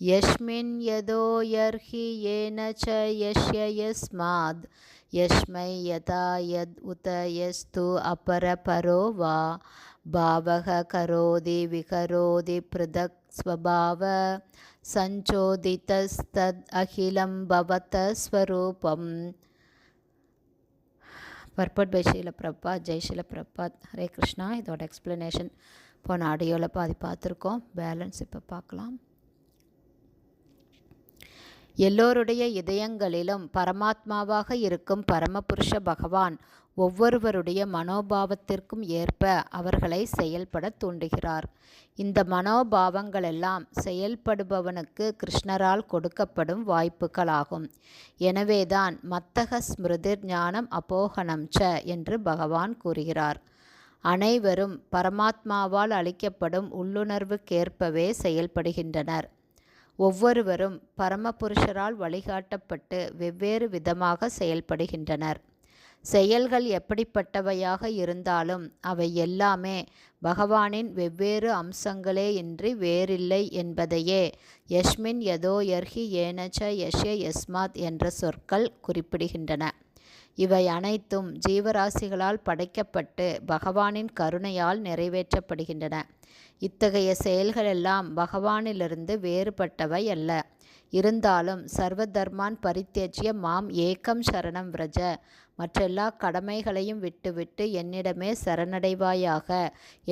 यस्मिन् यदोयर्हि येन च यस्य यस्माद् यस्मै यथा यद् उत यस्तु अपरपरो वा भावः करोति विकरोति पृथक् स्वभाव सञ्चोदितस्तद् अखिलं भवत ஸ்வரூபம் பர்பட் பை ஷீல பிரபாத் ஜெய் ஷீல பிரபாத் ஹரே கிருஷ்ணா இதோட எக்ஸ்ப்ளனேஷன் போன ஆடியோவில் பாதி பார்த்துருக்கோம் பேலன்ஸ் இப்போ பார்க்கலாம் எல்லோருடைய இதயங்களிலும் பரமாத்மாவாக இருக்கும் பரமபுருஷ பகவான் ஒவ்வொருவருடைய மனோபாவத்திற்கும் ஏற்ப அவர்களை செயல்பட தூண்டுகிறார். இந்த மனோபாவங்களெல்லாம் செயல்படுபவனுக்கு கிருஷ்ணரால் கொடுக்கப்படும் வாய்ப்புகளாகும். எனவேதான் மத்தக ஸ்மிருதிர் ஞானம் அபோகனம் ச என்று பகவான் கூறுகிறார். அனைவரும் பரமாத்மாவால் அளிக்கப்படும் உள்ளுணர்வுக்கேற்பவே செயல்படுகின்றனர். ஒவ்வொருவரும் பரமபுருஷரால் வழிகாட்டப்பட்டு வெவ்வேறு விதமாக செயல்படுகின்றனர். செயல்கள் எப்படிப்பட்டவையாக இருந்தாலும் அவை எல்லாமே பகவானின் வெவ்வேறு அம்சங்களே இன்றி வேறில்லை என்பதையே யஷ்மின் யதோ யர்ஹி ஏனச்ச யஷ்ய யஸ்மாத் என்ற சொற்கள் குறிப்பிடுகின்றன. இவை அனைத்தும் ஜீவராசிகளால் படைக்கப்பட்டு பகவானின் கருணையால் நிறைவேற்றப்படுகின்றன. இத்தகைய செயல்களெல்லாம் பகவானிலிருந்து வேறுபட்டவை அல்ல. இருந்தாலும் சர்வதர்மான் பரித்தேஜ்ய மாம் ஏக்கம் சரணம் விரஜ. மற்றெல்லா கடமைகளையும் விட்டுவிட்டு என்னிடமே சரணடைவாயாக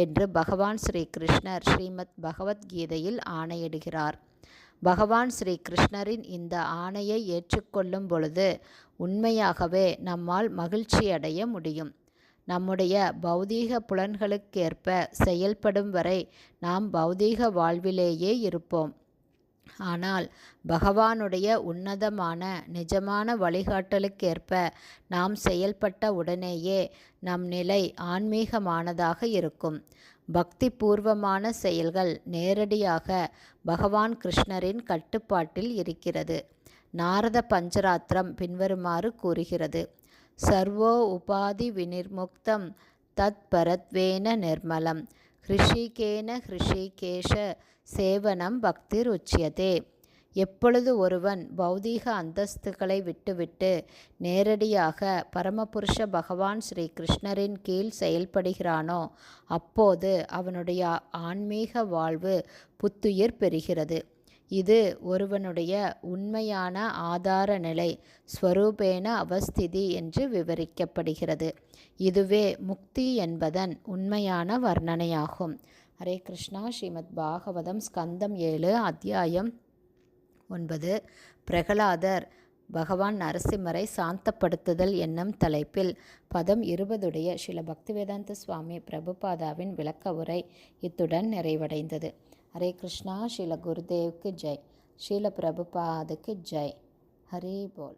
என்று பகவான் ஸ்ரீ கிருஷ்ணர் ஸ்ரீமத் பகவத்கீதையில் ஆணையிடுகிறார். பகவான் ஸ்ரீ கிருஷ்ணரின் இந்த ஆணையை ஏற்றுக்கொள்ளும் பொழுது உண்மையாகவே நம்மால் மகிழ்ச்சியடைய முடியும். நம்முடைய பௌதீக புலன்களுக்கேற்ப செயல்படும் வரை நாம் பௌதீக வாழ்விலேயே இருப்போம். ஆனால் பகவானுடைய உன்னதமான நிஜமான வழிகாட்டலுக்கேற்ப நாம் செயல்பட்ட உடனேயே நம் நிலை ஆன்மீகமானதாக இருக்கும். பக்தி பூர்வமான செயல்கள் நேரடியாக பகவான் கிருஷ்ணரின் கட்டுப்பாட்டில் இருக்கிறது. நாரத பஞ்சராத்திரம் பின்வருமாறு கூறுகிறது. சர்வோ உபாதி வினிர்முக்தம் தத் பரத்வேன நிர்மலம். ஹிருஷிகேன ஹிருஷிகேஷ சேவனம் பக்திர் உச்சியதே எப்பொழுது ஒருவன் பௌதீக அந்தஸ்துகளை விட்டுவிட்டு நேரடியாக பரமபுருஷ பகவான் ஸ்ரீ கிருஷ்ணரின் கீழ் செயல்படுகிறானோ அப்போது அவனுடைய ஆன்மீக வாழ்வு புத்துயிர் பெறுகிறது. இது ஒருவனுடைய உண்மையான ஆதார நிலை ஸ்வரூபேன அவஸ்திதி என்று விவரிக்கப்படுகிறது. இதுவே முக்தி என்பதன் உண்மையான வர்ணனையாகும். ஹரே கிருஷ்ணா ஸ்ரீமத் பாகவதம் ஸ்கந்தம் ஏழு அத்தியாயம் ஒன்பது. பிரகலாதர் பகவான் நரசிம்மரை சாந்தப்படுத்துதல் என்னும் தலைப்பில் பதம் இருபதுடைய சில பக்திவேதாந்த சுவாமி பிரபுபாதாவின் விளக்க உரை இத்துடன் நிறைவடைந்தது. ஹரே கிருஷ்ணா ஸ்ரீல குருதேவ்க்கு ஜெய். ஸ்ரீல பிரபுபாதுக்கு ஜெய். ஹரே போல்.